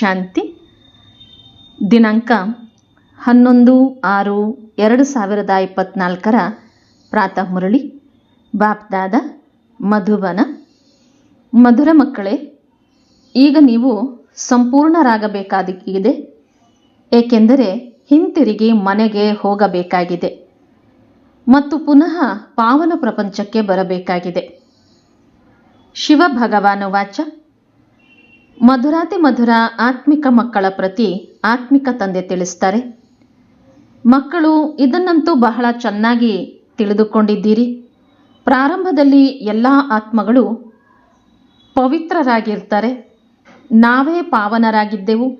ಶಾಂತಿ. ದಿನಾಂಕ ಹನ್ನೊಂದು ಆರು ಎರಡು ಸಾವಿರದ ಇಪ್ಪತ್ನಾಲ್ಕರ ಪ್ರಾತಃ ಮುರಳಿ. ಬಾಪ್ದಾದ ಮಧುಬನ. ಮಧುರ ಮಕ್ಕಳೇ, ಈಗ ನೀವು ಸಂಪೂರ್ಣರಾಗಬೇಕಾದಿದೆ ಏಕೆಂದರೆ ಹಿಂತಿರುಗಿ ಮನೆಗೆ ಹೋಗಬೇಕಾಗಿದೆ ಮತ್ತು ಪುನಃ ಪಾವನ ಪ್ರಪಂಚಕ್ಕೆ ಬರಬೇಕಾಗಿದೆ. ಶಿವ ಭಗವಾನ ವಾಚ. ಮಧುರಾತಿ ಮಧುರ ಆತ್ಮಿಕ ಮಕ್ಕಳ ಪ್ರತಿ ಆತ್ಮಿಕ ತಂದೆ ತಿಳಿಸ್ತಾರೆ. ಮಕ್ಕಳು ಇದನ್ನಂತೂ ಬಹಳ ಚೆನ್ನಾಗಿ ತಿಳಿದುಕೊಂಡಿದ್ದೀರಿ. ಪ್ರಾರಂಭದಲ್ಲಿ ಎಲ್ಲ ಆತ್ಮಗಳು ಪವಿತ್ರರಾಗಿರ್ತಾರೆ. ನಾವೇ ಪಾವನರಾಗಿದ್ದೆವು.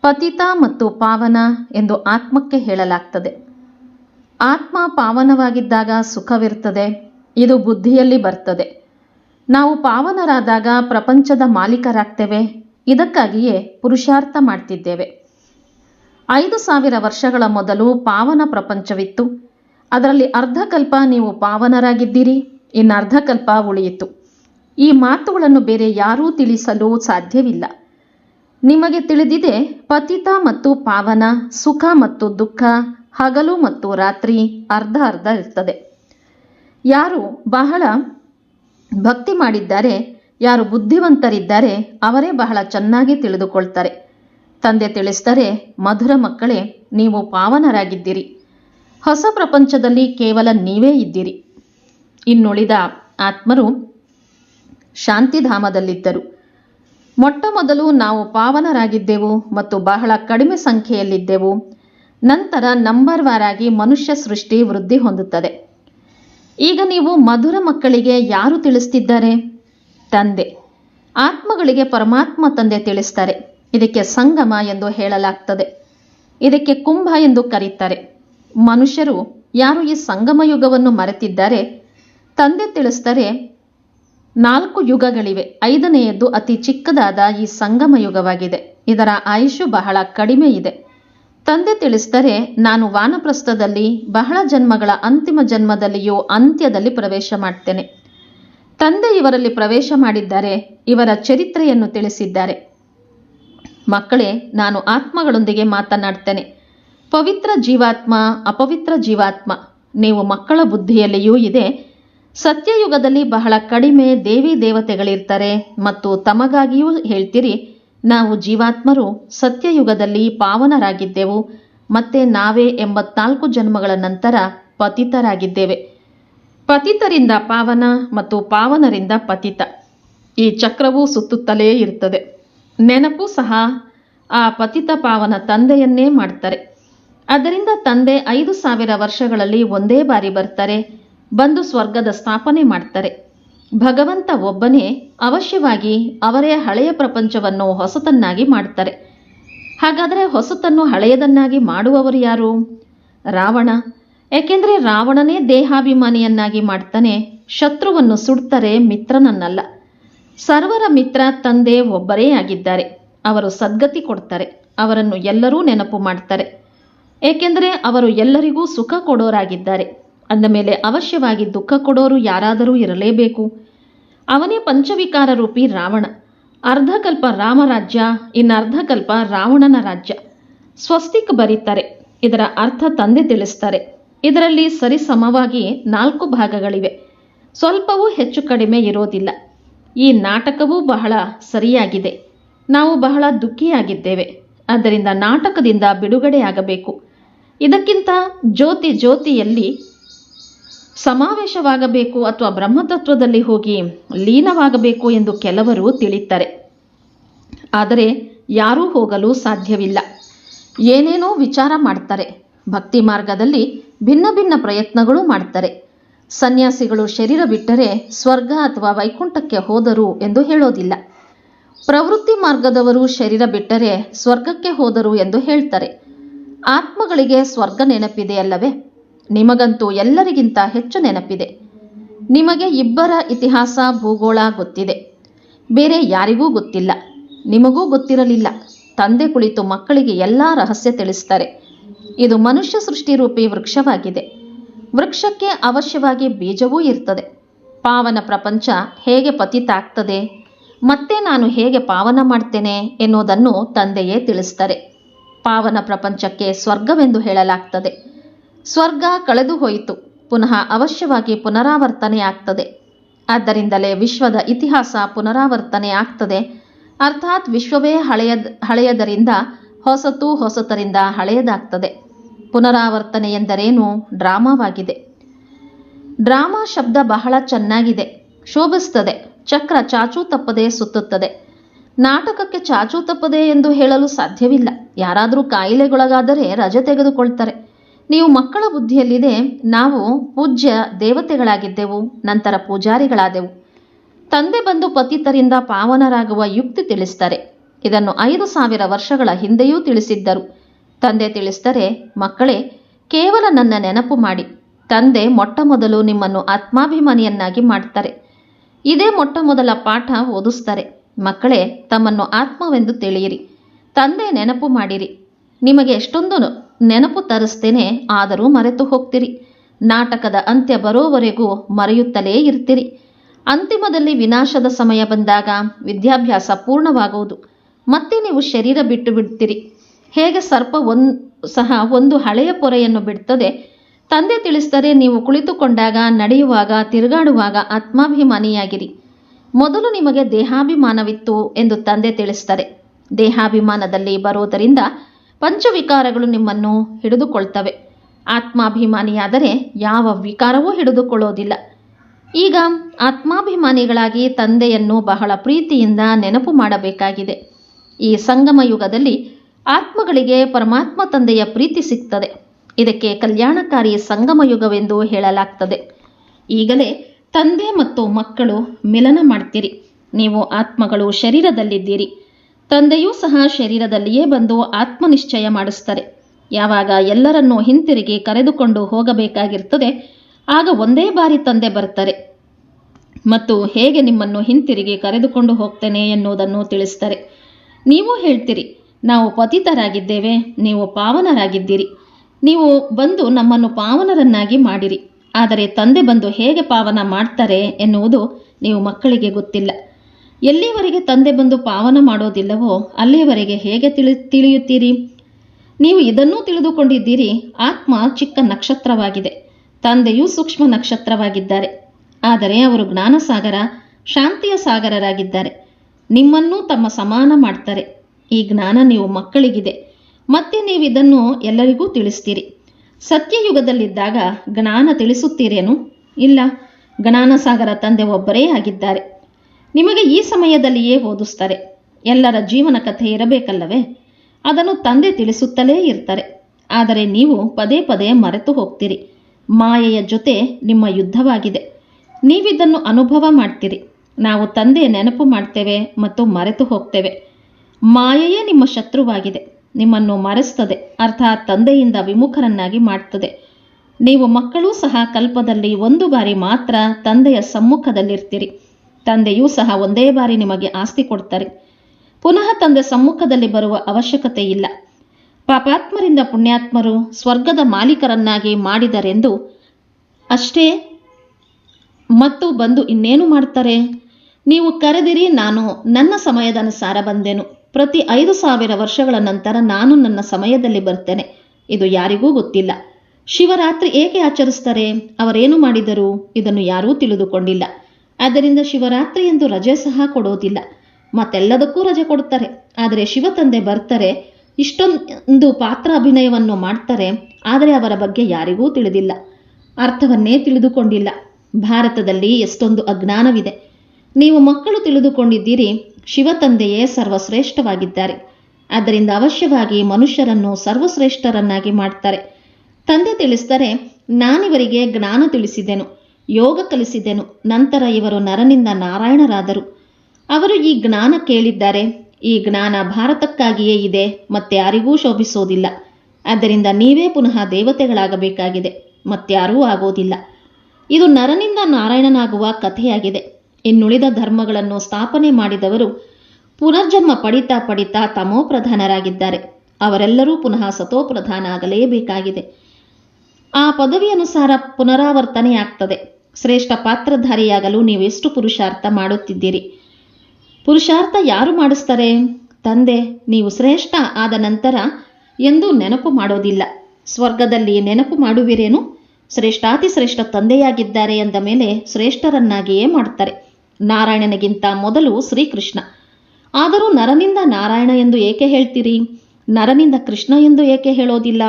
ಪತಿತ ಮತ್ತು ಪಾವನ ಎಂದು ಆತ್ಮಕ್ಕೆ ಹೇಳಲಾಗ್ತದೆ. ಆತ್ಮ ಪಾವನವಾಗಿದ್ದಾಗ ಸುಖವಿರ್ತದೆ. ಇದು ಬುದ್ಧಿಯಲ್ಲಿ ಬರ್ತದೆ. ನಾವು ಪಾವನರಾದಾಗ ಪ್ರಪಂಚದ ಮಾಲೀಕರಾಗ್ತೇವೆ. ಇದಕ್ಕಾಗಿಯೇ ಪುರುಷಾರ್ಥ ಮಾಡ್ತಿದ್ದೇವೆ. ಐದು ಸಾವಿರ ವರ್ಷಗಳ ಮೊದಲು ಪಾವನ ಪ್ರಪಂಚವಿತ್ತು. ಅದರಲ್ಲಿ ಅರ್ಧಕಲ್ಪ ನೀವು ಪಾವನರಾಗಿದ್ದೀರಿ ಇನ್ನು ಅರ್ಧಕಲ್ಪ ಉಳಿಯಿತು. ಈ ಮಾತುಗಳನ್ನು ಬೇರೆ ಯಾರೂ ತಿಳಿಸಲು ಸಾಧ್ಯವಿಲ್ಲ. ನಿಮಗೆ ತಿಳಿದಿದೆ, ಪತಿತ ಮತ್ತು ಪಾವನ, ಸುಖ ಮತ್ತು ದುಃಖ, ಹಗಲು ಮತ್ತು ರಾತ್ರಿ ಅರ್ಧ ಅರ್ಧ ಇರ್ತದೆ. ಯಾರು ಬಹಳ ಭಕ್ತಿ ಮಾಡಿದ್ದಾರೆ, ಯಾರು ಬುದ್ಧಿವಂತರಿದ್ದಾರೆ, ಅವರೇ ಬಹಳ ಚೆನ್ನಾಗಿ ತಿಳಿದುಕೊಳ್ತಾರೆ. ತಂದೆ ತಿಳಿಸ್ತಾರೆ ಮಧುರ ಮಕ್ಕಳೇ, ನೀವು ಪಾವನರಾಗಿದ್ದೀರಿ. ಹೊಸ ಪ್ರಪಂಚದಲ್ಲಿ ಕೇವಲ ನೀವೇ ಇದ್ದೀರಿ. ಇನ್ನುಳಿದ ಆತ್ಮರು ಶಾಂತಿಧಾಮದಲ್ಲಿದ್ದರು. ಮೊಟ್ಟ ಮೊದಲು ನಾವು ಪಾವನರಾಗಿದ್ದೆವು ಮತ್ತು ಬಹಳ ಕಡಿಮೆ ಸಂಖ್ಯೆಯಲ್ಲಿದ್ದೆವು. ನಂತರ ನಂಬರ್ ವಾರಾಗಿ ಮನುಷ್ಯ ಸೃಷ್ಟಿ ವೃದ್ಧಿ ಹೊಂದುತ್ತದೆ. ಈಗ ನೀವು ಮಧುರ ಮಕ್ಕಳಿಗೆ ಯಾರು ತಿಳಿಸ್ತಿದ್ದಾರೆ? ತಂದೆ. ಆತ್ಮಗಳಿಗೆ ಪರಮಾತ್ಮ ತಂದೆ ತಿಳಿಸ್ತಾರೆ. ಇದಕ್ಕೆ ಸಂಗಮ ಎಂದು ಹೇಳಲಾಗ್ತದೆ. ಇದಕ್ಕೆ ಕುಂಭ ಎಂದು ಕರೀತಾರೆ. ಮನುಷ್ಯರು ಯಾರು ಈ ಸಂಗಮ ಯುಗವನ್ನು ಮರೆತಿದ್ದಾರೆ? ತಂದೆ ತಿಳಿಸ್ತಾರೆ, ನಾಲ್ಕು ಯುಗಗಳಿವೆ. ಐದನೆಯದ್ದು ಅತಿ ಚಿಕ್ಕದಾದ ಈ ಸಂಗಮ ಯುಗವಾಗಿದೆ. ಇದರ ಆಯುಷು ಬಹಳ ಕಡಿಮೆ ಇದೆ. ತಂದೆ ತಿಳಿಸಿದರೆ, ನಾನು ವಾನಪ್ರಸ್ಥದಲ್ಲಿ ಬಹಳ ಜನ್ಮಗಳ ಅಂತಿಮ ಜನ್ಮದಲ್ಲಿಯೂ ಅಂತ್ಯದಲ್ಲಿ ಪ್ರವೇಶ ಮಾಡ್ತೇನೆ. ತಂದೆ ಇವರಲ್ಲಿ ಪ್ರವೇಶ ಮಾಡಿದ್ದಾರೆ, ಇವರ ಚರಿತ್ರೆಯನ್ನು ತಿಳಿಸಿದ್ದಾರೆ. ಮಕ್ಕಳೇ, ನಾನು ಆತ್ಮಗಳೊಂದಿಗೆ ಮಾತನಾಡ್ತೇನೆ. ಪವಿತ್ರ ಜೀವಾತ್ಮ, ಅಪವಿತ್ರ ಜೀವಾತ್ಮ, ನೀವು ಮಕ್ಕಳ ಬುದ್ಧಿಯಲ್ಲಿಯೂ ಇದೆ. ಸತ್ಯಯುಗದಲ್ಲಿ ಬಹಳ ಕಡಿಮೆ ದೇವಿ ದೇವತೆಗಳಿರ್ತಾರೆ ಮತ್ತು ತಮಗಾಗಿಯೂ ಹೇಳ್ತೀರಿ ನಾವು ಜೀವಾತ್ಮರು ಸತ್ಯಯುಗದಲ್ಲಿ ಪಾವನರಾಗಿದ್ದೆವು, ಮತ್ತೆ ನಾವೇ ಎಂಬತ್ನಾಲ್ಕು ಜನ್ಮಗಳ ನಂತರ ಪತಿತರಾಗಿದ್ದೇವೆ. ಪತಿತರಿಂದ ಪಾವನ ಮತ್ತು ಪಾವನರಿಂದ ಪತಿತ. ಈ ಚಕ್ರವು ಸುತ್ತುತ್ತಲೇ ಇರುತ್ತದೆ ನೆನಪು ಸಹ ಆ ಪತಿತ ಪಾವನ ತಂದೆಯನ್ನೇ ಮಾಡ್ತಾರೆ. ಅದರಿಂದ ತಂದೆ ಐದು ಸಾವಿರ ವರ್ಷಗಳಲ್ಲಿ ಒಂದೇ ಬಾರಿ ಬರ್ತಾರೆ, ಬಂದು ಸ್ವರ್ಗದ ಸ್ಥಾಪನೆ ಮಾಡ್ತಾರೆ. ಭಗವಂತ ಒಬ್ಬನೇ ಅವಶ್ಯವಾಗಿ ಅವರೇ ಹಳೆಯ ಪ್ರಪಂಚವನ್ನು ಹೊಸತನ್ನಾಗಿ ಮಾಡುತ್ತಾರೆ. ಹಾಗಾದರೆ ಹೊಸತನ್ನು ಹಳೆಯದನ್ನಾಗಿ ಮಾಡುವವರು ಯಾರು? ರಾವಣ. ಏಕೆಂದರೆ ರಾವಣನೇ ದೇಹಾಭಿಮಾನಿಯನ್ನಾಗಿ ಮಾಡ್ತಾನೆ, ಶತ್ರುವನ್ನು ಸುಡ್ತಾರೆ ಮಿತ್ರನನ್ನಲ್ಲ. ಸರ್ವರ ಮಿತ್ರ ತಂದೆ ಒಬ್ಬರೇ ಆಗಿದ್ದಾರೆ. ಅವರು ಸದ್ಗತಿ ಕೊಡ್ತಾರೆ, ಅವರನ್ನು ಎಲ್ಲರೂ ನೆನಪು ಮಾಡ್ತಾರೆ. ಏಕೆಂದರೆ ಅವರು ಎಲ್ಲರಿಗೂ ಸುಖ ಕೊಡೋರಾಗಿದ್ದಾರೆ. ಅಂದ ಮೇಲೆ ಅವಶ್ಯವಾಗಿ ದುಃಖ ಕೊಡೋರು ಯಾರಾದರೂ ಇರಲೇಬೇಕು. ಅವನೇ ಪಂಚವಿಕಾರ ರೂಪಿ ರಾವಣ. ಅರ್ಧಕಲ್ಪ ರಾಮರಾಜ್ಯ, ಇನ್ನರ್ಧಕಲ್ಪ ರಾವಣನ ರಾಜ್ಯ. ಸ್ವಸ್ತಿಕ್ ಬರೀತಾರೆ. ಇದರ ಅರ್ಥ ತಂದೆ ತಿಳಿಸ್ತಾರೆ. ಇದರಲ್ಲಿ ಸರಿಸಮವಾಗಿ ನಾಲ್ಕು ಭಾಗಗಳಿವೆ. ಸ್ವಲ್ಪವೂ ಹೆಚ್ಚು ಕಡಿಮೆ ಇರೋದಿಲ್ಲ. ಈ ನಾಟಕವೂ ಬಹಳ ಸರಿಯಾಗಿದೆ. ನಾವು ಬಹಳ ದುಃಖಿಯಾಗಿದ್ದೇವೆ. ಆದ್ದರಿಂದ ನಾಟಕದಿಂದ ಬಿಡುಗಡೆಯಾಗಬೇಕು. ಇದಕ್ಕಿಂತ ಜ್ಯೋತಿ ಜ್ಯೋತಿಯಲ್ಲಿ ಸಮಾವೇಶವಾಗಬೇಕು ಅಥವಾ ಬ್ರಹ್ಮತತ್ವದಲ್ಲಿ ಹೋಗಿ ಲೀನವಾಗಬೇಕು ಎಂದು ಕೆಲವರು ತಿಳಿತಾರೆ. ಆದರೆ ಯಾರೂ ಹೋಗಲು ಸಾಧ್ಯವಿಲ್ಲ. ಏನೇನೋ ವಿಚಾರ ಮಾಡ್ತಾರೆ. ಭಕ್ತಿ ಮಾರ್ಗದಲ್ಲಿ ಭಿನ್ನ ಭಿನ್ನ ಪ್ರಯತ್ನಗಳು ಮಾಡ್ತಾರೆ. ಸನ್ಯಾಸಿಗಳು ಶರೀರ ಬಿಟ್ಟರೆ ಸ್ವರ್ಗ ಅಥವಾ ವೈಕುಂಠಕ್ಕೆ ಹೋದರು ಎಂದು ಹೇಳೋದಿಲ್ಲ. ಪ್ರವೃತ್ತಿ ಮಾರ್ಗದವರು ಶರೀರ ಬಿಟ್ಟರೆ ಸ್ವರ್ಗಕ್ಕೆ ಹೋದರು ಎಂದು ಹೇಳ್ತಾರೆ. ಆತ್ಮಗಳಿಗೆ ಸ್ವರ್ಗ ನೆನಪಿದೆ ಅಲ್ಲವೇ ನಿಮಗಂತೂ ಎಲ್ಲರಿಗಿಂತ ಹೆಚ್ಚು ನೆನಪಿದೆ. ನಿಮಗೆ ಇಬ್ಬರ ಇತಿಹಾಸ, ಭೂಗೋಳ ಗೊತ್ತಿದೆ. ಬೇರೆ ಯಾರಿಗೂ ಗೊತ್ತಿಲ್ಲ. ನಿಮಗೂ ಗೊತ್ತಿರಲಿಲ್ಲ. ತಂದೆ ಕುಳಿತು ಮಕ್ಕಳಿಗೆ ಎಲ್ಲ ರಹಸ್ಯ ತಿಳಿಸ್ತಾರೆ. ಇದು ಮನುಷ್ಯ ಸೃಷ್ಟಿರೂಪಿ ವೃಕ್ಷವಾಗಿದೆ. ವೃಕ್ಷಕ್ಕೆ ಅವಶ್ಯವಾಗಿ ಬೀಜವೂ ಇರ್ತದೆ. ಪಾವನ ಪ್ರಪಂಚ ಹೇಗೆ ಪತಿತ ಆಗ್ತದೆ? ಮತ್ತೆ ನಾನು ಹೇಗೆ ಪಾವನ ಮಾಡ್ತೇನೆ ಎನ್ನುವುದನ್ನು ತಂದೆಯೇ ತಿಳಿಸ್ತಾರೆ. ಪಾವನ ಪ್ರಪಂಚಕ್ಕೆ ಸ್ವರ್ಗವೆಂದು ಹೇಳಲಾಗ್ತದೆ. ಸ್ವರ್ಗ ಕಳೆದು ಹೋಯಿತು. ಪುನಃ ಅವಶ್ಯವಾಗಿ ಪುನರಾವರ್ತನೆ ಆಗ್ತದೆ. ಆದ್ದರಿಂದಲೇ ವಿಶ್ವದ ಇತಿಹಾಸ ಪುನರಾವರ್ತನೆ ಆಗ್ತದೆ. ಅರ್ಥಾತ್ ವಿಶ್ವವೇ ಹಳೆಯ ಹಳೆಯದರಿಂದ ಹೊಸತು ಹೊಸತರಿಂದ ಹಳೆಯದಾಗ್ತದೆ. ಪುನರಾವರ್ತನೆ ಎಂದರೇನು? ಡ್ರಾಮಾವಾಗಿದೆ. ಡ್ರಾಮಾ ಶಬ್ದ ಬಹಳ ಚೆನ್ನಾಗಿದೆ. ಶೋಭಿಸ್ತದೆ. ಚಕ್ರ ಚಾಚೂ ತಪ್ಪದೆ ಸುತ್ತುತ್ತದೆ. ನಾಟಕಕ್ಕೆ ಚಾಚೂ ತಪ್ಪದೆ ಎಂದು ಹೇಳಲು ಸಾಧ್ಯವಿಲ್ಲ. ಯಾರಾದರೂ ಕಾಯಿಲೆಗೊಳಗಾದರೆ ರಜೆ ತೆಗೆದುಕೊಳ್ತಾರೆ. ನೀವು ಮಕ್ಕಳ ಬುದ್ಧಿಯಲ್ಲಿದೆ, ನಾವು ಪೂಜ್ಯ ದೇವತೆಗಳಾಗಿದ್ದೆವು, ನಂತರ ಪೂಜಾರಿಗಳಾದೆವು. ತಂದೆ ಬಂದು ಪತಿತರಿಂದ ಪಾವನರಾಗುವ ಯುಕ್ತಿ ತಿಳಿಸ್ತಾರೆ ಇದನ್ನು ಐದು ಸಾವಿರ ವರ್ಷಗಳ ಹಿಂದೆಯೂ ತಿಳಿಸಿದ್ದರು. ತಂದೆ ತಿಳಿಸ್ತಾರೆ ಮಕ್ಕಳೇ, ಕೇವಲ ನನ್ನ ನೆನಪು ಮಾಡಿ. ತಂದೆ ಮೊಟ್ಟ ಮೊದಲು ನಿಮ್ಮನ್ನು ಆತ್ಮಾಭಿಮಾನಿಯನ್ನಾಗಿ ಮಾಡ್ತಾರೆ ಇದೇ ಮೊಟ್ಟ ಮೊದಲ ಪಾಠ ಓದಿಸ್ತಾರೆ. ಮಕ್ಕಳೇ, ತಮ್ಮನ್ನು ಆತ್ಮವೆಂದು ತಿಳಿಯಿರಿ. ತಂದೆ ನೆನಪು ಮಾಡಿರಿ. ನಿಮಗೆ ಎಷ್ಟೊಂದು ನೆನಪು ತರಿಸ್ತೇನೆ, ಆದರೂ ಮರೆತು ಹೋಗ್ತೀರಿ. ನಾಟಕದ ಅಂತ್ಯ ಬರೋವರೆಗೂ ಮರೆಯುತ್ತಲೇ ಇರ್ತೀರಿ. ಅಂತಿಮದಲ್ಲಿ ವಿನಾಶದ ಸಮಯ ಬಂದಾಗ ವಿದ್ಯಾಭ್ಯಾಸ ಪೂರ್ಣವಾಗುವುದು. ಮತ್ತೆ ನೀವು ಶರೀರ ಬಿಟ್ಟು ಬಿಡ್ತೀರಿ. ಹೇಗೆ ಸರ್ಪ ಒಂದ್, ಸಹ ಒಂದು ಹಳೆಯ ಪೊರೆಯನ್ನು ಬಿಡ್ತದೆ. ತಂದೆ ತಿಳಿಸ್ತಾರೆ ನೀವು ಕುಳಿತುಕೊಂಡಾಗ, ನಡೆಯುವಾಗ, ತಿರುಗಾಡುವಾಗ ಆತ್ಮಾಭಿಮಾನಿಯಾಗಿರಿ. ಮೊದಲು ನಿಮಗೆ ದೇಹಾಭಿಮಾನವಿತ್ತು ಎಂದು ತಂದೆ ತಿಳಿಸ್ತಾರೆ ದೇಹಾಭಿಮಾನದಲ್ಲಿ ಬರುವುದರಿಂದ ಪಂಚವಿಕಾರಗಳು ನಿಮ್ಮನ್ನು ಹಿಡಿದುಕೊಳ್ತವೆ. ಆತ್ಮಾಭಿಮಾನಿಯಾದರೆ ಯಾವ ವಿಕಾರವೂ ಹಿಡಿದುಕೊಳ್ಳೋದಿಲ್ಲ. ಈಗ ಆತ್ಮಾಭಿಮಾನಿಗಳಾಗಿ ತಂದೆಯನ್ನು ಬಹಳ ಪ್ರೀತಿಯಿಂದ ನೆನಪು ಮಾಡಬೇಕಾಗಿದೆ. ಈ ಸಂಗಮ ಯುಗದಲ್ಲಿ ಆತ್ಮಗಳಿಗೆ ಪರಮಾತ್ಮ ತಂದೆಯ ಪ್ರೀತಿ ಸಿಗ್ತದೆ. ಇದಕ್ಕೆ ಕಲ್ಯಾಣಕಾರಿ ಸಂಗಮ ಯುಗವೆಂದು ಹೇಳಲಾಗ್ತದೆ. ಈಗಲೇ ತಂದೆ ಮತ್ತು ಮಕ್ಕಳು ಮಿಲನ ಮಾಡ್ತೀರಿ. ನೀವು ಆತ್ಮಗಳು ಶರೀರದಲ್ಲಿದ್ದೀರಿ. ತಂದೆಯೂ ಸಹ ಶರೀರದಲ್ಲಿಯೇ ಬಂದು ಆತ್ಮನಿಶ್ಚಯ ಮಾಡಿಸ್ತಾರೆ ಯಾವಾಗ ಎಲ್ಲರನ್ನೂ ಹಿಂತಿರುಗಿ ಕರೆದುಕೊಂಡು ಹೋಗಬೇಕಾಗಿರ್ತದೆ ಆಗ ಒಂದೇ ಬಾರಿ ತಂದೆ ಬರ್ತಾರೆ ಮತ್ತು ಹೇಗೆ ನಿಮ್ಮನ್ನು ಹಿಂತಿರುಗಿ ಕರೆದುಕೊಂಡು ಹೋಗ್ತೇನೆ ಎನ್ನುವುದನ್ನು ತಿಳಿಸ್ತಾರೆ ನೀವು ಹೇಳ್ತೀರಿ, ನಾವು ಪತಿತರಾಗಿದ್ದೇವೆ, ನೀವು ಪಾವನರಾಗಿದ್ದೀರಿ. ನೀವು ಬಂದು ನಮ್ಮನ್ನು ಪಾವನರನ್ನಾಗಿ ಮಾಡಿರಿ. ಆದರೆ ತಂದೆ ಬಂದು ಹೇಗೆ ಪಾವನ ಮಾಡ್ತಾರೆ ಎನ್ನುವುದು ನೀವು ಮಕ್ಕಳಿಗೆ ಗೊತ್ತಿಲ್ಲ. ಎಲ್ಲಿಯವರೆಗೆ ತಂದೆ ಬಂದು ಪಾವನ ಮಾಡೋದಿಲ್ಲವೋ ಅಲ್ಲಿಯವರೆಗೆ ಹೇಗೆ ತಿಳಿ ತಿಳಿಯುತ್ತೀರಿ? ನೀವು ಇದನ್ನೂ ತಿಳಿದುಕೊಂಡಿದ್ದೀರಿ, ಆತ್ಮ ಚಿಕ್ಕ ನಕ್ಷತ್ರವಾಗಿದೆ, ತಂದೆಯೂ ಸೂಕ್ಷ್ಮ ನಕ್ಷತ್ರವಾಗಿದ್ದಾರೆ. ಆದರೆ ಅವರು ಜ್ಞಾನಸಾಗರ, ಶಾಂತಿಯ ಸಾಗರರಾಗಿದ್ದಾರೆ. ನಿಮ್ಮನ್ನೂ ತಮ್ಮ ಸಮಾನ ಮಾಡ್ತಾರೆ. ಈ ಜ್ಞಾನ ನೀವು ಮಕ್ಕಳಿಗಿದೆ. ಮತ್ತೆ ನೀವು ಇದನ್ನು ಎಲ್ಲರಿಗೂ ತಿಳಿಸ್ತೀರಿ. ಸತ್ಯಯುಗದಲ್ಲಿದ್ದಾಗ ಜ್ಞಾನ ತಿಳಿಸುತ್ತೀರೇನು? ಇಲ್ಲ, ಜ್ಞಾನಸಾಗರ ತಂದೆ ಒಬ್ಬರೇ ಆಗಿದ್ದಾರೆ. ನಿಮಗೆ ಈ ಸಮಯದಲ್ಲಿಯೇ ಓದಿಸ್ತಾರೆ. ಎಲ್ಲರ ಜೀವನ ಕಥೆ ಇರಬೇಕಲ್ಲವೇ? ಅದನ್ನು ತಂದೆ ತಿಳಿಸುತ್ತಲೇ ಇರ್ತಾರೆ. ಆದರೆ ನೀವು ಪದೇ ಪದೇ ಮರೆತು ಹೋಗ್ತೀರಿ. ಮಾಯೆಯ ಜೊತೆ ನಿಮ್ಮ ಯುದ್ಧವಾಗಿದೆ. ನೀವಿದನ್ನು ಅನುಭವ ಮಾಡ್ತೀರಿ. ನಾವು ತಂದೆ ನೆನಪು ಮಾಡ್ತೇವೆ ಮತ್ತು ಮರೆತು ಹೋಗ್ತೇವೆ. ಮಾಯೆಯೇ ನಿಮ್ಮ ಶತ್ರುವಾಗಿದೆ. ನಿಮ್ಮನ್ನು ಮರೆಸ್ತದೆ. ಅರ್ಥಾತ್ ತಂದೆಯಿಂದ ವಿಮುಖರನ್ನಾಗಿ ಮಾಡ್ತದೆ. ನೀವು ಮಕ್ಕಳೂ ಸಹ ಕಲ್ಪದಲ್ಲಿ ಒಂದು ಬಾರಿ ಮಾತ್ರ ತಂದೆಯ ಸಮ್ಮುಖದಲ್ಲಿರ್ತೀರಿ. ತಂದೆಯೂ ಸಹ ಒಂದೇ ಬಾರಿ ನಿಮಗೆ ಆಸ್ತಿ ಕೊಡ್ತಾರೆ ಪುನಃ ತಂದೆ ಸಮ್ಮುಖದಲ್ಲಿ ಬರುವ ಅವಶ್ಯಕತೆ ಇಲ್ಲ. ಪಾಪಾತ್ಮರಿಂದ ಪುಣ್ಯಾತ್ಮರು ಸ್ವರ್ಗದ ಮಾಲೀಕರನ್ನಾಗಿ ಮಾಡಿದರೆಂದು ಅಷ್ಟೇ ಮತ್ತು ಬಂದು ಇನ್ನೇನು ಮಾಡ್ತಾರೆ ನೀವು ಕರೆದಿರಿ, ನಾನು ನನ್ನ ಸಮಯದ ಅನುಸಾರ ಬಂದೆನು. ಪ್ರತಿ ಐದು ಸಾವಿರ ವರ್ಷಗಳ ನಂತರ ನಾನು ನನ್ನ ಸಮಯದಲ್ಲಿ ಬರ್ತೇನೆ. ಇದು ಯಾರಿಗೂ ಗೊತ್ತಿಲ್ಲ. ಶಿವರಾತ್ರಿ ಏಕೆ ಆಚರಿಸ್ತಾರೆ ಅವರೇನು ಮಾಡಿದರು? ಇದನ್ನು ಯಾರೂ ತಿಳಿದುಕೊಂಡಿಲ್ಲ. ಆದ್ದರಿಂದ ಶಿವರಾತ್ರಿ ಎಂದು ರಜೆ ಸಹ ಕೊಡೋದಿಲ್ಲ. ಮತ್ತೆಲ್ಲದಕ್ಕೂ ರಜೆ ಕೊಡ್ತಾರೆ. ಆದರೆ ಶಿವ ತಂದೆ ಬರ್ತಾರೆ, ಇಷ್ಟೊಂದು ಪಾತ್ರ ಅಭಿನಯವನ್ನು ಮಾಡ್ತಾರೆ, ಆದರೆ ಅವರ ಬಗ್ಗೆ ಯಾರಿಗೂ ತಿಳಿದಿಲ್ಲ. ಅರ್ಥವನ್ನೇ ತಿಳಿದುಕೊಂಡಿಲ್ಲ. ಭಾರತದಲ್ಲಿ ಎಷ್ಟೊಂದು ಅಜ್ಞಾನವಿದೆ. ನೀವು ಮಕ್ಕಳು ತಿಳಿದುಕೊಂಡಿದ್ದೀರಿ, ಶಿವ ತಂದೆಯೇ ಸರ್ವಶ್ರೇಷ್ಠವಾಗಿದ್ದಾರೆ. ಆದ್ದರಿಂದ ಅವಶ್ಯವಾಗಿ ಮನುಷ್ಯರನ್ನು ಸರ್ವಶ್ರೇಷ್ಠರನ್ನಾಗಿ ಮಾಡ್ತಾರೆ. ತಂದೆ ತಿಳಿಸ್ತಾರೆ, ನಾನಿವರಿಗೆ ಜ್ಞಾನ ತಿಳಿಸಿದೆನು. ಯೋಗ ಕಲಿಸಿದೆನು. ನಂತರ ಇವರು ನರನಿಂದ ನಾರಾಯಣರಾದರು. ಅವರು ಈ ಜ್ಞಾನ ಕೇಳಿದ್ದಾರೆ. ಈ ಜ್ಞಾನ ಭಾರತಕ್ಕಾಗಿಯೇ ಇದೆ, ಮತ್ತೆ ಯಾರಿಗೂ ಶೋಭಿಸೋದಿಲ್ಲ. ಆದ್ದರಿಂದ ನೀವೇ ಪುನಃ ದೇವತೆಗಳಾಗಬೇಕಾಗಿದೆ ಮತ್ತಾರೂ ಆಗೋದಿಲ್ಲ. ಇದು ನರನಿಂದ ನಾರಾಯಣನಾಗುವ ಕಥೆಯಾಗಿದೆ. ಇನ್ನುಳಿದ ಧರ್ಮಗಳನ್ನು ಸ್ಥಾಪನೆ ಮಾಡಿದವರು ಪುನರ್ಜನ್ಮ ಪಡಿತಾ ಪಡಿತಾ ತಮೋಪ್ರಧಾನರಾಗಿದ್ದಾರೆ ಅವರೆಲ್ಲರೂ ಪುನಃ ಸತೋಪ್ರಧಾನ ಆಗಲೇಬೇಕಾಗಿದೆ. ಆ ಪದವಿಯನುಸಾರ ಪುನರಾವರ್ತನೆಯಾಗ್ತದೆ. ಶ್ರೇಷ್ಠ ಪಾತ್ರಧಾರಿಯಾಗಲು ನೀವೆಷ್ಟು ಪುರುಷಾರ್ಥ ಮಾಡುತ್ತಿದ್ದೀರಿ? ಪುರುಷಾರ್ಥ ಯಾರು ಮಾಡಿಸ್ತಾರೆ? ತಂದೆ, ನೀವು ಶ್ರೇಷ್ಠ ಆದ ನಂತರ ಎಂದು ನೆನಪು ಮಾಡೋದಿಲ್ಲ. ಸ್ವರ್ಗದಲ್ಲಿ ನೆನಪು ಮಾಡುವಿರೇನು? ಶ್ರೇಷ್ಠಾತಿ ಶ್ರೇಷ್ಠ ತಂದೆಯಾಗಿದ್ದಾರೆ ಎಂದ ಮೇಲೆ ಶ್ರೇಷ್ಠರನ್ನಾಗಿಯೇ ಮಾಡ್ತಾರೆ ನಾರಾಯಣನಿಗಿಂತ ಮೊದಲು ಶ್ರೀಕೃಷ್ಣ. ಆದರೂ ನರನಿಂದ ನಾರಾಯಣ ಎಂದು ಏಕೆ ಹೇಳ್ತೀರಿ? ನರನಿಂದ ಕೃಷ್ಣ ಎಂದು ಏಕೆ ಹೇಳೋದಿಲ್ಲ?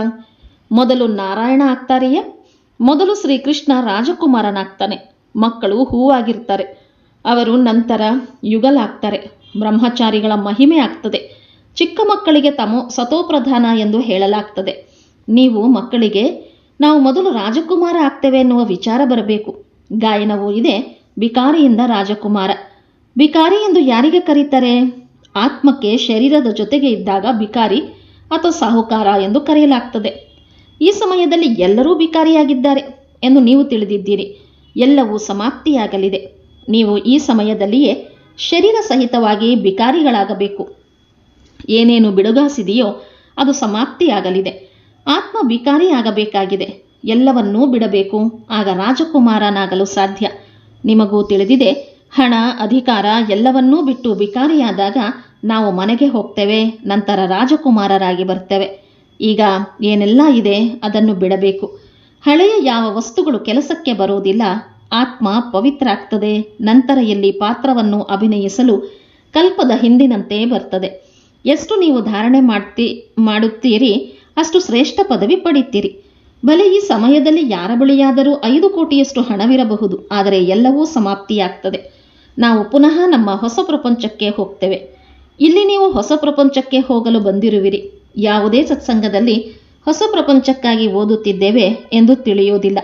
ಮೊದಲು ನಾರಾಯಣ ಆಗ್ತಾರೆಯೇ? ಮೊದಲು ಶ್ರೀಕೃಷ್ಣ ರಾಜಕುಮಾರನಾಗ್ತಾನೆ. ಮಕ್ಕಳು ಹೂವಾಗಿರ್ತಾರೆ. ಅವರು ನಂತರ ಯುಗಲಾಗ್ತಾರೆ. ಬ್ರಹ್ಮಚಾರಿಗಳ ಮಹಿಮೆ ಆಗ್ತದೆ. ಚಿಕ್ಕ ಮಕ್ಕಳಿಗೆ ತಮೋ ಸತೋಪ್ರಧಾನ ಎಂದು ಹೇಳಲಾಗ್ತದೆ. ನೀವು ಮಕ್ಕಳಿಗೆ, ನಾವು ಮೊದಲು ರಾಜಕುಮಾರ ಆಗ್ತೇವೆ ಎನ್ನುವ ವಿಚಾರ ಬರಬೇಕು. ಗಾಯನವೂ ಇದೆ. ಬಿಕಾರಿಯಿಂದ ರಾಜಕುಮಾರ. ಬಿಕಾರಿ ಎಂದು ಯಾರಿಗೆ ಕರೀತಾರೆ? ಆತ್ಮಕ್ಕೆ ಶರೀರದ ಜೊತೆಗೆ ಇದ್ದಾಗ ಬಿಕಾರಿ ಅಥವಾ ಸಾಹುಕಾರ ಎಂದು ಕರೆಯಲಾಗ್ತದೆ. ಈ ಸಮಯದಲ್ಲಿ ಎಲ್ಲರೂ ಭಿಕಾರಿಯಾಗಿದ್ದಾರೆ ಎಂದು ನೀವು ತಿಳಿದಿದ್ದೀರಿ. ಎಲ್ಲವೂ ಸಮಾಪ್ತಿಯಾಗಲಿದೆ. ನೀವು ಈ ಸಮಯದಲ್ಲಿಯೇ ಶರೀರ ಸಹಿತವಾಗಿ ಭಿಕಾರಿಗಳಾಗಬೇಕು. ಏನೇನು ಬಿಡುಗಾಸಿದೆಯೋ ಅದು ಸಮಾಪ್ತಿಯಾಗಲಿದೆ. ಆತ್ಮ ಬಿಕಾರಿಯಾಗಬೇಕಾಗಿದೆ ಎಲ್ಲವನ್ನೂ ಬಿಡಬೇಕು. ಆಗ ರಾಜಕುಮಾರನಾಗಲು ಸಾಧ್ಯ. ನಿಮಗೂ ತಿಳಿದಿದೆ, ಹಣ, ಅಧಿಕಾರ ಎಲ್ಲವನ್ನೂ ಬಿಟ್ಟು ಭಿಕಾರಿಯಾದಾಗ ನಾವು ಮನೆಗೆ ಹೋಗ್ತೇವೆ, ನಂತರ ರಾಜಕುಮಾರರಾಗಿ ಬರ್ತೇವೆ. ಈಗ ಏನೆಲ್ಲ ಇದೆ ಅದನ್ನು ಬಿಡಬೇಕು. ಹಳೆಯ ಯಾವ ವಸ್ತುಗಳು ಕೆಲಸಕ್ಕೆ ಬರುವುದಿಲ್ಲ, ಆತ್ಮ ಪವಿತ್ರ ಆಗ್ತದೆ ನಂತರ ಇಲ್ಲಿ ಪಾತ್ರವನ್ನು ಅಭಿನಯಿಸಲು ಕಲ್ಪದ ಹಿಂದಿನಂತೆ ಬರ್ತದೆ. ಎಷ್ಟು ನೀವು ಧಾರಣೆ ಮಾಡ್ತಿ, ಮಾಡುತ್ತೀರಿ, ಅಷ್ಟು ಶ್ರೇಷ್ಠ ಪದವಿ ಪಡೆಯುತ್ತೀರಿ ಭಲೆ ಈ ಸಮಯದಲ್ಲಿ ಯಾರ ಬಳಿಯಾದರೂ ಐದು ಕೋಟಿಯಷ್ಟು ಹಣವಿರಬಹುದು, ಆದರೆ ಎಲ್ಲವೂ ಸಮಾಪ್ತಿಯಾಗ್ತದೆ. ನಾವು ಪುನಃ ನಮ್ಮ ಹೊಸ ಪ್ರಪಂಚಕ್ಕೆ ಹೋಗ್ತೇವೆ. ಇಲ್ಲಿ ನೀವು ಹೊಸ ಪ್ರಪಂಚಕ್ಕೆ ಹೋಗಲು ಬಂದಿರುವಿರಿ. ಯಾವುದೇ ಸತ್ಸಂಗದಲ್ಲಿ ಹೊಸ ಪ್ರಪಂಚಕ್ಕಾಗಿ ಓದುತ್ತಿದ್ದೇವೆ ಎಂದು ತಿಳಿಯೋದಿಲ್ಲ.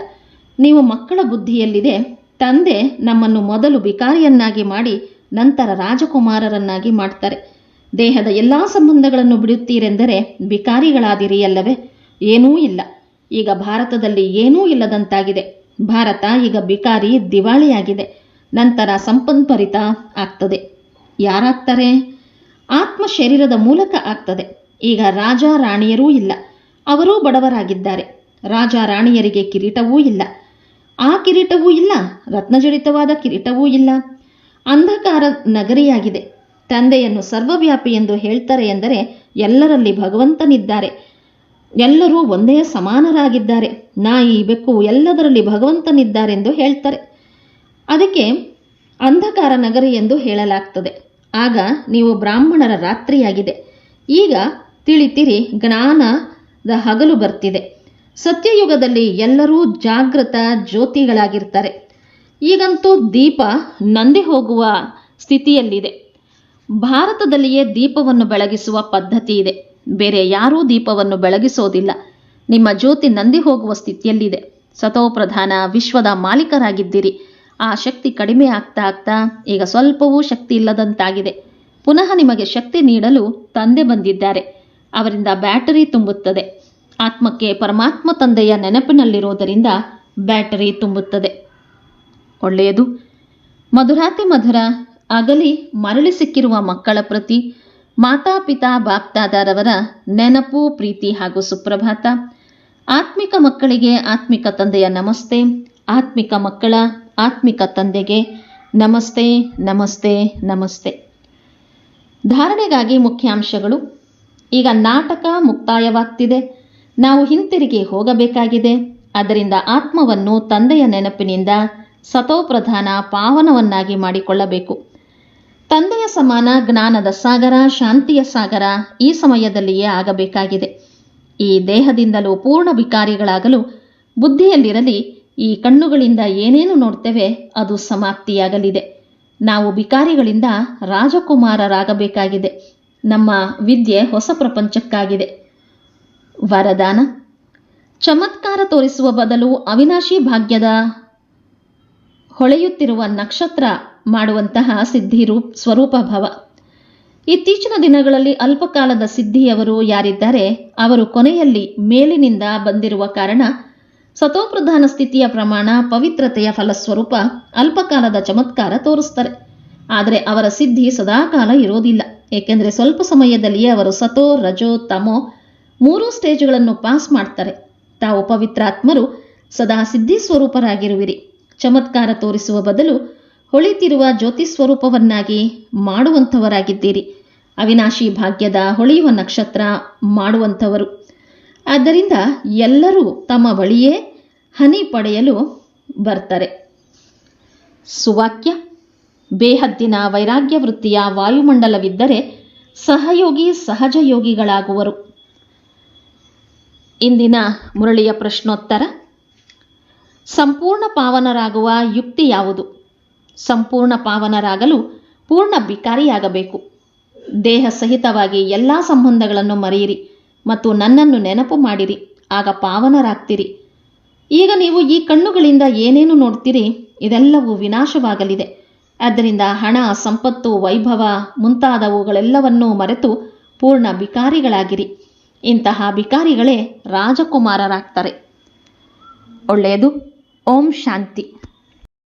ನೀವು ಮಕ್ಕಳ ಬುದ್ಧಿಯಲ್ಲಿದೆ, ತಂದೆ ನಮ್ಮನ್ನು ಮೊದಲು ಬಿಕಾರಿಯನ್ನಾಗಿ ಮಾಡಿ ನಂತರ ರಾಜಕುಮಾರರನ್ನಾಗಿ ಮಾಡ್ತಾರೆ. ದೇಹದ ಎಲ್ಲ ಸಂಬಂಧಗಳನ್ನು ಬಿಡುತ್ತೀರೆಂದರೆ ಬಿಕಾರಿಗಳಾದಿರಿ ಅಲ್ಲವೇ ಏನೂ ಇಲ್ಲ. ಈಗ ಭಾರತದಲ್ಲಿ ಏನೂ ಇಲ್ಲದಂತಾಗಿದೆ. ಭಾರತ ಈಗ ಬಿಕಾರಿ ದಿವಾಳಿಯಾಗಿದೆ. ನಂತರ ಸಂಪನ್ಪರಿತ ಆಗ್ತದೆ. ಯಾರಾಗ್ತಾರೆ? ಆತ್ಮ ಶರೀರದ ಮೂಲಕ ಆಗ್ತದೆ. ಈಗ ರಾಜ ರಾಣಿಯರೂ ಇಲ್ಲ. ಅವರೂ ಬಡವರಾಗಿದ್ದಾರೆ. ರಾಜ ರಾಣಿಯರಿಗೆ ಕಿರೀಟವೂ ಇಲ್ಲ. ಆ ಕಿರೀಟವೂ ಇಲ್ಲ. ರತ್ನಜಡಿತವಾದ ಕಿರೀಟವೂ ಇಲ್ಲ. ಅಂಧಕಾರ ನಗರಿಯಾಗಿದೆ. ತಂದೆಯನ್ನು ಸರ್ವವ್ಯಾಪಿ ಎಂದು ಹೇಳ್ತಾರೆ ಎಂದರೆ ಎಲ್ಲರಲ್ಲಿ ಭಗವಂತನಿದ್ದಾರೆ. ಎಲ್ಲರೂ ಒಂದೇ ಸಮಾನರಾಗಿದ್ದಾರೆ. ನಾಯಿ, ಬೆಕ್ಕು ಎಲ್ಲದರಲ್ಲಿ ಭಗವಂತನಿದ್ದಾರೆಂದು ಹೇಳ್ತಾರೆ. ಅದಕ್ಕೆ ಅಂಧಕಾರ ನಗರಿ ಎಂದು ಹೇಳಲಾಗ್ತದೆ. ಆಗ ನೀವು ಬ್ರಾಹ್ಮಣರ ರಾತ್ರಿಯಾಗಿದೆ. ಈಗ ತಿಳಿತಿರಿ, ಜ್ಞಾನದ ಹಗಲು ಬರ್ತಿದೆ. ಸತ್ಯಯುಗದಲ್ಲಿ ಎಲ್ಲರೂ ಜಾಗೃತ ಜ್ಯೋತಿಗಳಾಗಿರ್ತಾರೆ. ಈಗಂತೂ ದೀಪ ನಂದಿ ಹೋಗುವ ಸ್ಥಿತಿಯಲ್ಲಿದೆ. ಭಾರತದಲ್ಲಿಯೇ ದೀಪವನ್ನು ಬೆಳಗಿಸುವ ಪದ್ಧತಿ ಇದೆ. ಬೇರೆ ಯಾರೂ ದೀಪವನ್ನು ಬೆಳಗಿಸೋದಿಲ್ಲ. ನಿಮ್ಮ ಜ್ಯೋತಿ ನಂದಿ ಹೋಗುವ ಸ್ಥಿತಿಯಲ್ಲಿದೆ. ಸತೋಪ್ರಧಾನ ವಿಶ್ವದ ಮಾಲೀಕರಾಗಿದ್ದೀರಿ. ಆ ಶಕ್ತಿ ಕಡಿಮೆ ಆಗ್ತಾ ಆಗ್ತಾ ಈಗ ಸ್ವಲ್ಪವೂ ಶಕ್ತಿ ಇಲ್ಲದಂತಾಗಿದೆ. ಪುನಃ ನಿಮಗೆ ಶಕ್ತಿ ನೀಡಲು ತಂದೆ ಬಂದಿದ್ದಾರೆ. ಅವರಿಂದ ಬ್ಯಾಟರಿ ತುಂಬುತ್ತದೆ. ಆತ್ಮಕ್ಕೆ ಪರಮಾತ್ಮ ತಂದೆಯ ನೆನಪಿನಲ್ಲಿರುವುದರಿಂದ ಬ್ಯಾಟರಿ ತುಂಬುತ್ತದೆ. ಒಳ್ಳೆಯದು. ಮಧುರಾತಿ ಮಧುರ, ಅಗಲಿ ಮರಳಿ ಸಿಕ್ಕಿರುವ ಮಕ್ಕಳ ಪ್ರತಿ ಮಾತಾಪಿತಾ ಬಾಪ್ದಾದಾರವರ ನೆನಪು, ಪ್ರೀತಿ ಹಾಗೂ ಸುಪ್ರಭಾತ. ಆತ್ಮಿಕ ಮಕ್ಕಳಿಗೆ ಆತ್ಮಿಕ ತಂದೆಯ ನಮಸ್ತೆ, ಆತ್ಮಿಕ ಮಕ್ಕಳ ಆತ್ಮಿಕ ತಂದೆಗೆ ನಮಸ್ತೆ ನಮಸ್ತೆ ನಮಸ್ತೆ. ಧಾರಣೆಗಾಗಿ ಮುಖ್ಯಾಂಶಗಳು. ಈಗ ನಾಟಕ ಮುಕ್ತಾಯವಾಗ್ತಿದೆ. ನಾವು ಹಿಂತಿರುಗಿ ಹೋಗಬೇಕಾಗಿದೆ. ಅದರಿಂದ ಆತ್ಮವನ್ನು ತಂದೆಯ ನೆನಪಿನಿಂದ ಸತೋಪ್ರಧಾನ ಪಾವನವನ್ನಾಗಿ ಮಾಡಿಕೊಳ್ಳಬೇಕು. ತಂದೆಯ ಸಮಾನ ಜ್ಞಾನದ ಸಾಗರ, ಶಾಂತಿಯ ಸಾಗರ ಈ ಸಮಯದಲ್ಲಿಯೇ ಆಗಬೇಕಾಗಿದೆ. ಈ ದೇಹದಿಂದಲೂ ಪೂರ್ಣ ವಿಕಾರಿಗಳಾಗಲು ಬುದ್ಧಿಯಲ್ಲಿರಲಿ, ಈ ಕಣ್ಣುಗಳಿಂದ ಏನೇನು ನೋಡ್ತೇವೆ ಅದು ಸಮಾಪ್ತಿಯಾಗಲಿದೆ. ನಾವು ಬಿಕಾರಿಗಳಿಂದ ರಾಜಕುಮಾರರಾಗಬೇಕಾಗಿದೆ. ನಮ್ಮ ವಿದ್ಯೆ ಹೊಸ ಪ್ರಪಂಚಕ್ಕಾಗಿದೆ. ವರದಾನ. ಚಮತ್ಕಾರ ತೋರಿಸುವ ಬದಲು ಅವಿನಾಶಿ ಭಾಗ್ಯದ ಹೊಳೆಯುತ್ತಿರುವ ನಕ್ಷತ್ರ ಮಾಡುವಂತಹ ಸಿದ್ಧಿ ರೂಪ್ ಸ್ವರೂಪ ಭವ. ಇತ್ತೀಚಿನ ದಿನಗಳಲ್ಲಿ ಅಲ್ಪಕಾಲದ ಸಿದ್ಧಿಯವರು ಯಾರಿದ್ದಾರೆ, ಅವರು ಕೊನೆಯಲ್ಲಿ ಮೇಲಿನಿಂದ ಬಂದಿರುವ ಕಾರಣ ಸತೋಪ್ರಧಾನ ಸ್ಥಿತಿಯ ಪ್ರಮಾಣ, ಪವಿತ್ರತೆಯ ಫಲಸ್ವರೂಪ, ಅಲ್ಪಕಾಲದ ಚಮತ್ಕಾರ ತೋರಿಸ್ತಾರೆ. ಆದರೆ ಅವರ ಸಿದ್ಧಿ ಸದಾಕಾಲ ಇರೋದಿಲ್ಲ. ಏಕೆಂದರೆ ಸ್ವಲ್ಪ ಸಮಯದಲ್ಲಿಯೇ ಅವರು ಸತೋ, ರಜೋ, ತಮೋ ಮೂರೂ ಸ್ಟೇಜ್ಗಳನ್ನು ಪಾಸ್ ಮಾಡ್ತಾರೆ. ತಾವು ಪವಿತ್ರಾತ್ಮರು, ಸದಾ ಸಿದ್ಧಿ ಸ್ವರೂಪರಾಗಿರುವಿರಿ. ಚಮತ್ಕಾರ ತೋರಿಸುವ ಬದಲು ಹೊಳಿತಿರುವ ಜ್ಯೋತಿ ಸ್ವರೂಪವನ್ನಾಗಿ ಮಾಡುವಂಥವರಾಗಿದ್ದೀರಿ. ಅವಿನಾಶಿ ಭಾಗ್ಯದ ಹೊಳೆಯುವ ನಕ್ಷತ್ರ ಮಾಡುವಂಥವರು. ಆದ್ದರಿಂದ ಎಲ್ಲರೂ ತಮ್ಮ ಬಳಿಯೇ ಹನಿ ಪಡೆಯಲು ಬರ್ತಾರೆ. ಸುವಾಕ್ಯ. ಬೇಹದ್ದಿನ ವೈರಾಗ್ಯ ವೃತ್ತಿಯ ವಾಯುಮಂಡಲವಿದ್ದರೆ ಸಹಯೋಗಿ ಸಹಜ ಯೋಗಿಗಳಾಗುವರು ಇಂದಿನ ಮುರಳಿಯ ಪ್ರಶ್ನೋತ್ತರ, ಸಂಪೂರ್ಣ ಪಾವನರಾಗುವ ಯುಕ್ತಿ ಯಾವುದು? ಸಂಪೂರ್ಣ ಪಾವನರಾಗಲು ಪೂರ್ಣ ಬಿಕಾರಿಯಾಗಬೇಕು. ದೇಹ ಸಹಿತವಾಗಿ ಎಲ್ಲ ಸಂಬಂಧಗಳನ್ನು ಮರೆಯಿರಿ ಮತ್ತು ನನ್ನನ್ನು ನೆನಪು ಮಾಡಿರಿ, ಆಗ ಪಾವನರಾಗ್ತೀರಿ. ಈಗ ನೀವು ಈ ಕಣ್ಣುಗಳಿಂದ ಏನೇನು ನೋಡ್ತೀರಿ, ಇದೆಲ್ಲವೂ ವಿನಾಶವಾಗಲಿದೆ. ಆದ್ದರಿಂದ ಹಣ ಸಂಪತ್ತು ವೈಭವ ಮುಂತಾದವುಗಳೆಲ್ಲವನ್ನೂ ಮರೆತು ಪೂರ್ಣ ಬಿಕಾರಿಗಳಾಗಿರಿ ಇಂತಹ ಬಿಕಾರಿಗಳೇ ರಾಜಕುಮಾರರಾಗ್ತಾರೆ. ಒಳ್ಳೆಯದು ಓಂ ಶಾಂತಿ.